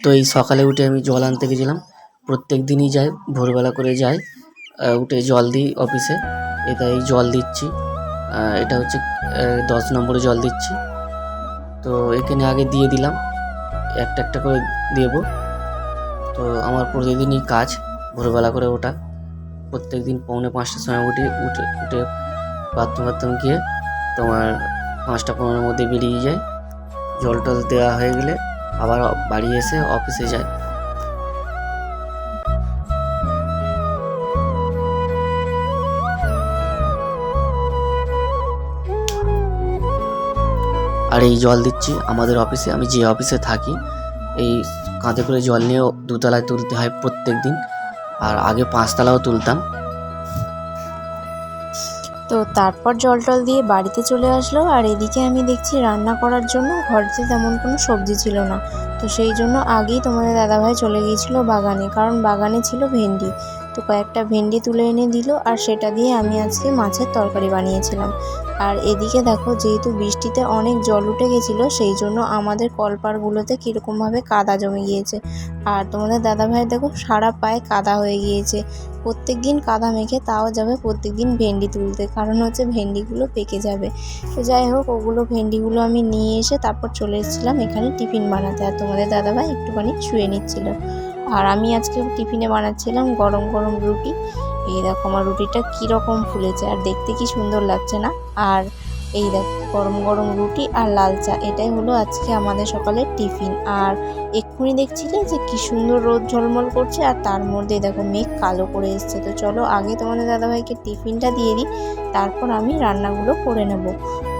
তো এই সকালে উঠে আমি জল আনতে গেছিলাম। প্রত্যেক দিনই যাই ভোরবেলা করে যাই উঠে জল দিই অফিসে। এটা এই জল দিচ্ছি। এটা হচ্ছে দশ নম্বরে জল দিচ্ছি। তো এখানে আগে দিয়ে দিলাম। একটা একটা করে দেবো। তো আমার প্রতিদিনই কাজ ভোরবেলা করে ওঠা। প্রত্যেক দিন পৌনে পাঁচটার সময় উঠে উঠে উঠে বাথরুম বাথরুম গিয়ে তোমার পাঁচটা পনেরোর মধ্যে বেরিয়ে যায়। জল টল দেওয়া হয়ে গেলে আবার বাড়ি এসে অফিসে যায়। আর এই জল দিচ্ছি আমাদের অফিসে। আমি যে অফিসে থাকি, এই কাঁধে করে জল নিয়ে দুতলায় তুলতে হয় প্রত্যেক দিন আর আগে পাঁচতলাও তুলতাম। তো তারপর জল টল দিয়ে বাড়িতে চলে আসলো আর এদিকে আমি দেখছি রান্না করার জন্য ঘরেতে তেমন কোনো সবজি ছিল না। তো সেই জন্য আগেই তোমাদের দাদাভাই চলে গিয়েছিল বাগানে, কারণ বাগানে ছিল ভেন্ডি। তো কয়েকটা ভেন্ডি তুলে এনে দিল আর সেটা দিয়ে আমি আজকে মাছের তরকারি বানিয়েছিলাম। আর এদিকে দেখো, যেহেতু বৃষ্টিতে অনেক জল উঠে গেছিল, সেই জন্য আমাদের কলপারগুলোতে কীরকমভাবে কাদা জমে গিয়েছে। আর তোমাদের দাদাভাই দেখো সারা পায়ে কাদা হয়ে গিয়েছে। প্রত্যেক দিন কাদা মেখে তাও যাবে প্রত্যেক দিন ভেন্ডি তুলতে, কারণ হচ্ছে ভেন্ডিগুলো পেকে যাবে। তো যাই হোক, ওগুলো ভেন্ডিগুলো আমি নিয়ে এসে তারপর চলে এসেছিলাম এখানে টিফিন বানাতে। আর তোমাদের দাদাভাই একটুখানি ছুঁয়ে নিচ্ছিল। আর আমি আজকে টিফিনে বানাচ্ছিলাম গরম গরম রুটি। এই দেখো, আমার রুটিটা কীরকম ফুলেছে, আর দেখতে কি সুন্দর লাগছে না? আর এই দেখো, গরম গরম রুটি আর লাল চা, এটাই হলো আজকে আমাদের সকালের টিফিন। আর এক্ষুনি দেখছিলে যে কি সুন্দর রোদ ঝলমল করছে, আর তার মধ্যে দেখো মেঘ কালো করে এসছে। তো চলো আগে তোমাদের দাদাভাইকে টিফিনটা দিয়ে দিই, তারপর আমি রান্নাগুলো করে নেব।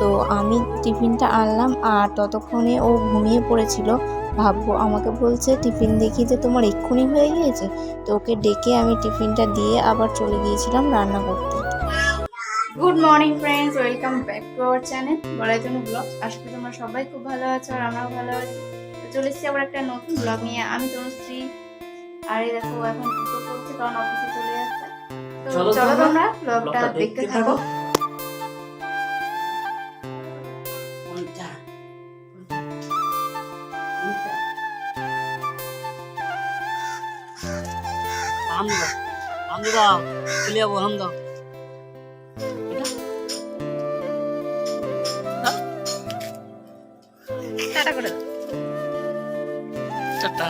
তো আমি টিফিনটা আনলাম, আর ততক্ষণে ও ঘুমিয়ে পড়েছিল। ভাববো আমাকে বলছে, টিফিন দেখি যে তোমার এক্ষুনি হয়ে গিয়েছে? তো ওকে ডেকে আমি টিফিনটা দিয়ে আবার চলে গিয়েছিলাম রান্না করতে। Good morning friends welcome back to our channel বলার জন্য ব্লগ আশা করি তোমরা সবাই খুব ভালো আছো আর আমরাও ভালো আছি। তো চলে এসেছি আবার একটা নতুন ব্লগ নিয়ে। আমি তনুশ্রী। আর এই দেখো এখন দুটো করছে কারণ অফিসে চলে যাচ্ছে। তো চলো তোমরা ব্লগটা দেখতে থাকো। হাম দাও চলে যাব হাম টাটা করে দাও চারটা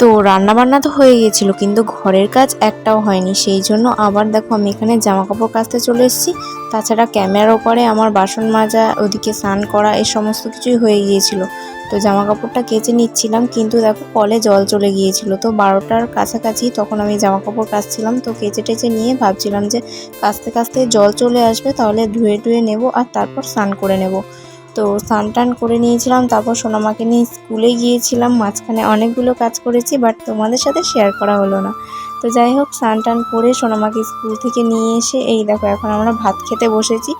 তো রান্না বান্না তো হয়ে গিয়েছিল কিন্তু ঘরের কাজ একটাও হয়নি সেই জন্য আবার দেখো আমি এখানে জামা কাপড় কাচতে চলে এসেছি। তাছাড়া ক্যামেরার ওপরে আমার বাসন মাজা, ওদিকে স্নান করা, এই সমস্ত কিছুই হয়ে গিয়েছিল। তো জামা কাপড়টা কেচে নিচ্ছিলাম, কিন্তু দেখো কলে জল চলে গিয়েছিল। তো বারোটার কাছাকাছি তখন আমি জামা কাপড় কাচছিলাম, তো কেচে টেচে নিয়ে ভাবছিলাম যে কাচতে কাচতে জল চলে আসবে, তাহলে ধুয়ে টুয়ে নেব আর তারপর স্নান করে নেব। তো স্নান টান করে নিয়েছিলাম, তারপর সোনামাকে নিয়ে স্কুলে গিয়েছিলাম। মাঝখানে অনেকগুলো কাজ করেছি বাট তোমাদের সাথে শেয়ার করা হলো না। তো যাই হোক স্নান টান করে সোনামাকে স্কুল থেকে নিয়ে এসে, এই দেখো এখন আমরা ভাত খেতে বসেছি।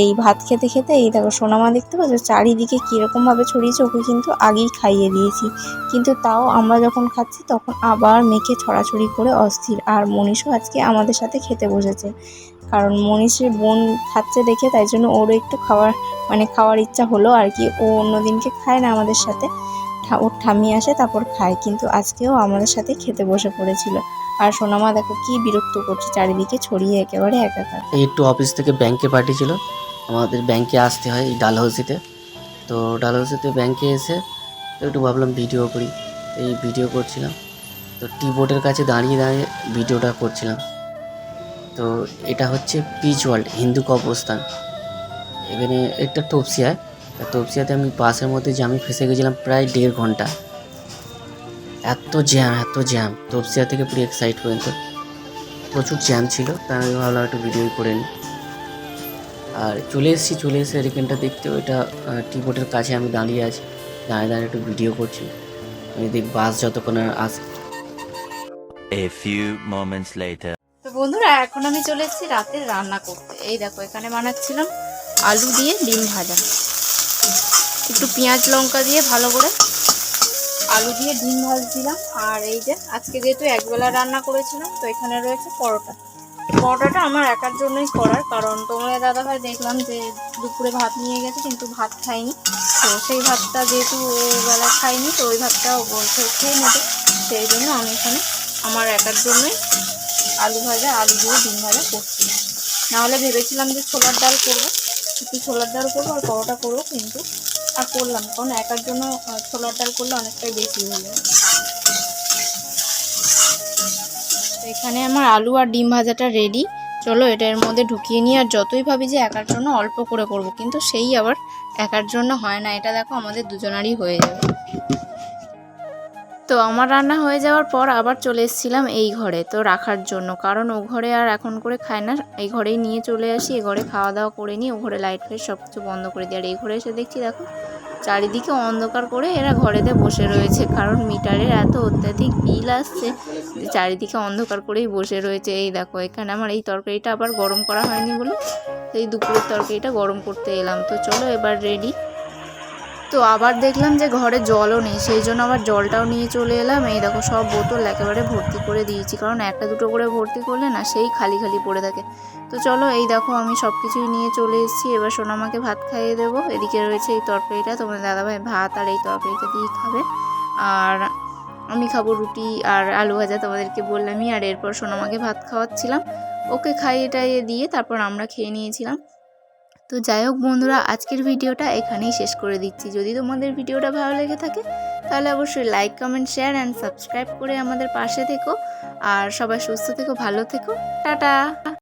এই ভাত খেতে খেতে, এই দেখো সোনামা দেখতে পাচ্ছ, চারিদিকে কীরকমভাবে ছড়িয়েছে ওকে কিন্তু আগেই খাইয়ে দিয়েছি। কিন্তু তাও আমরা যখন খাচ্ছি, তখন আবার মেখে ছড়াছড়ি করে অস্থির। আর মনীষও আজকে আমাদের সাথে খেতে বসেছে। কারণ মনীষের বোন খাচ্ছে দেখে, তাই জন্য ওরও একটু খাওয়ার মানে খাওয়ার ইচ্ছা হলো আর কি। ও অন্য দিনকে খায় না আমাদের সাথে। ওর ঠাম্মি আসে, তারপর খায়। কিন্তু আজকেও আমাদের সাথে খেতে বসে পড়েছিল। আর সোনামা, দেখো কি বিরক্ত করছে চারিদিকে, ছড়িয়ে একেবারে একাকার। এই একটু অফিস থেকে ব্যাংকে পাঠিয়েছিল। আমাদের ব্যাংকে আসতে হয় এই ডালহাউসিতে তো ডালহাউসিতে ব্যাংকে এসে একটু ভাবলাম ভিডিও করি। এই ভিডিও করছিলাম। তো টি বোর্ডের কাছে দাঁড়িয়ে দাঁড়িয়ে ভিডিওটা করছিলাম। তো এটা হচ্ছে পিচ ওয়ার্ল্ড হিন্দু কবরস্থান। এখানে একটা তপসিয়ায় তা তপসিয়াতে আমি বাসের মধ্যে জ্যামে ফেসে গেছিলাম প্রায় দেড় ঘণ্টা। এত জ্যাম এত জ্যাম, তপসিয়া থেকে পুরো এক্সাইট পর্যন্ত। প্রচুর জ্যাম ছিল তাই আমি ভাবলাম একটু ভিডিও করে নিই আর চলে এসেছি, চলে এসে এখানটা দেখতে, ওইটা টি বোর্ডের কাছে আমি দাঁড়িয়ে আছি। দাঁড়িয়ে দাঁড়িয়ে একটু ভিডিও করছি। দেখ বাস যতক্ষণ আর আসে A few moments later. বন্ধুরা, এখন আমি চলে এসেছি রাতের রান্না করতে। এই দেখো, এখানে বানাচ্ছিলাম আলু দিয়ে ডিম ভাজা। একটু পেঁয়াজ লঙ্কা দিয়ে ভালো করে আলু দিয়ে ডিম ভাজছিলাম। আর এই যে, আজকে যেহেতু একবেলা রান্না করেছিলাম, তো এখানে রয়েছে পরোটা। পরোটাটা আমার একার জন্যই করার, কারণ তোমরা দাদা ভাই দেখলাম যে দুপুরে ভাত নিয়ে গেছে, কিন্তু ভাত খাইনি তো সেই ভাতটা যেহেতু বেলা খাইনি তো ওই ভাতটা বলছে খেয়ে নেবে। সেই জন্য আমি এখানে আমার একার জন্যই আলু ভাজা, আলু দিয়ে ডিম ভাজা করছি। না নাহলে ভেবেছিলাম যে ছোলার ডাল করব, একটু ছোলার ডাল করব আর পরোটা করব কিন্তু আর করলাম কারণ একার জন্য ছোলার ডাল করলে অনেকটাই বেশি হয়ে যায়। এখানে আমার আলু আর ডিম ভাজাটা রেডি চলো এটা এর মধ্যে ঢুকিয়ে নিয়ে আর যতই ভাবি যে একার জন্য অল্প করে করব, কিন্তু সেই আবার একার জন্য হয় না। এটা দেখো আমাদের দুজনারই হয়ে যাবে। তো আমার রান্না হয়ে যাওয়ার পর আবার চলে এসেছিলাম এই ঘরে তো রাখার জন্য। কারণ ও ঘরে আর এখন করে খায় না। এই ঘরেই নিয়ে চলে আসি, এ ঘরে খাওয়া দাওয়া করে নিই, ও ঘরে লাইট ফাইট সব কিছু বন্ধ করে দিই। আর এই ঘরে এসে দেখছি দেখো, চারিদিকে অন্ধকার করে এরা ঘরেতে বসে রয়েছে। কারণ মিটারের এত অত্যাধিক বিল আসছে চারিদিকে অন্ধকার করেই বসে রয়েছে। এই দেখো, এখানে আমার এই তরকারিটা আবার গরম করা হয়নি বলে এই দুপুরের তরকারিটা গরম করতে এলাম। তো চলো এবার রেডি তো আবার দেখলাম যে ঘরে জলও নেই, সেই জন্য আবার জলটাও নিয়ে চলে এলাম। এই দেখো সব বোতল একেবারে ভর্তি করে দিয়েছি, কারণ একটা দুটো করে ভর্তি করলে না সেই খালি খালি পড়ে থাকে। তো চলো এই দেখো আমি সব কিছুই নিয়ে চলে এসেছি, এবার সোনামাকে ভাত খাইয়ে দেবো। এদিকে রয়েছে এই তরকারিটা তোমার দাদাভাই ভাত আর এই তরকারিটা দিয়ে খাবে। আর আমি খাব রুটি আর আলু ভাজা তোমাদেরকে বললামই, আর এরপর সোনামাকে ভাত খাওয়াচ্ছিলাম। ওকে খাইয়ে টাইয়ে দিয়ে তারপর আমরা খেয়ে নিয়েছিলাম। তো যাই হোক বন্ধুরা, আজকের ভিডিওটা এখানেই শেষ করে দিচ্ছি। যদি তোমাদের ভিডিওটা ভালো লেগে থাকে, তাহলে অবশ্যই like comment share and subscribe করে আমাদের পাশে থেকো। আর সবাই সুস্থ থেকো, ভালো থেকো। টাটা!